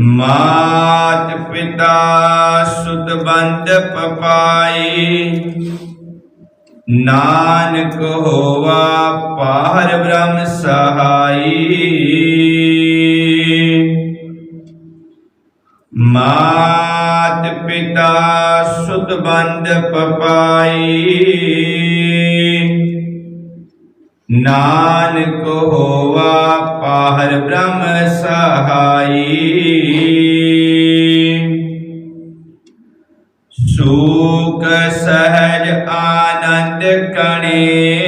ਮਾਤ ਪਿਤਾ ਸੁਤ ਬੰਦ ਪਪਾਈ। ਨਾਨਕ ਹੋਵਾ ਪਾਰ ਬ੍ਰਹਮ ਸਹਾਈ। ਮਾਤ ਪਿਤਾ ਸੁਤ ਬੰਦ ਪਪਾਈ। ਨਾਨਕ ਹੋਵਾ ਪਾਰ ਬ੍ਰਹਮ ਸਹਾਈ। ਸੂਕ ਸਹਿਜ ਆਨੰਦ ਕਣੇ।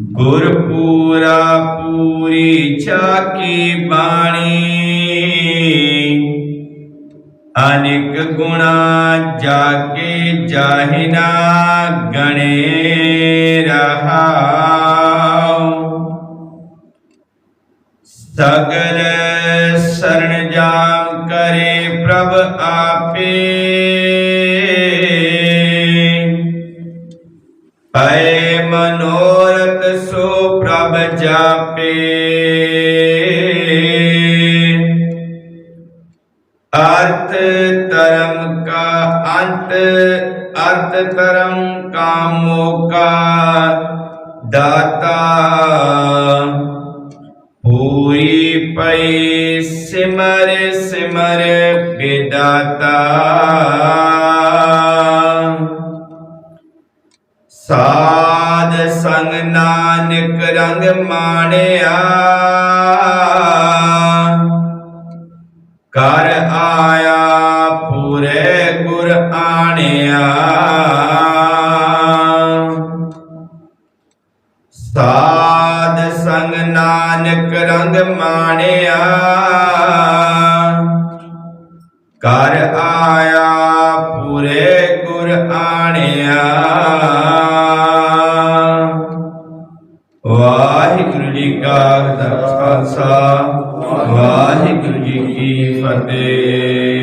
ਗੁਰਪੂਰਾ ਪੂਰੀ ਚਾਕੀ ਬਾਣੀ। ਅਨੇਕ ਗੁਣਾ ਜਾਗੇ ਜਾਹਿਨਾ ਗਣੇ ਰਹਾਉ। ਸਗਲ ਸਰਣ ਜਾਮ ਕਰੇ ਪ੍ਰਭ ਆਪੇ। ਪਏ ਮਨੋਰਥ ਸੋ ਪ੍ਰਭ ਜਾਪੇ। ਅਰਥ ਧਰਮ ਕਾ ਅੰਤ ਅਰਥ ਧਰਮ ਕਾ ਦਾਤਾ ਹੋਈ ਪਈ ਸਿਮਰ ਸਿਮਰ ਬਿਦਾਤਾ ਸਾਧ ਸੰਗ ਨਾਨਕ ਰੰਗ ਮਾਣਿਆ ਕਰ ਆਇਆ ਪੂਰੇ ਗੁਰ ਆਣਿਆ। ਸਾਧ ਸੰਗ ਨਾਨਕ ਰੰਗ ਮਾਣਿਆ। ਕਰ ਆਇਆ ਪੂਰੇ ਗੁਰ ਆਣਿਆ। ਵਾਹਿਗੁਰੂ ਜੀ ਕਾ ਖਾਲਸਾ। ਵਾਹਿਗੁਰੂ ਜੀ ਕੀ ਫਤਿਹ।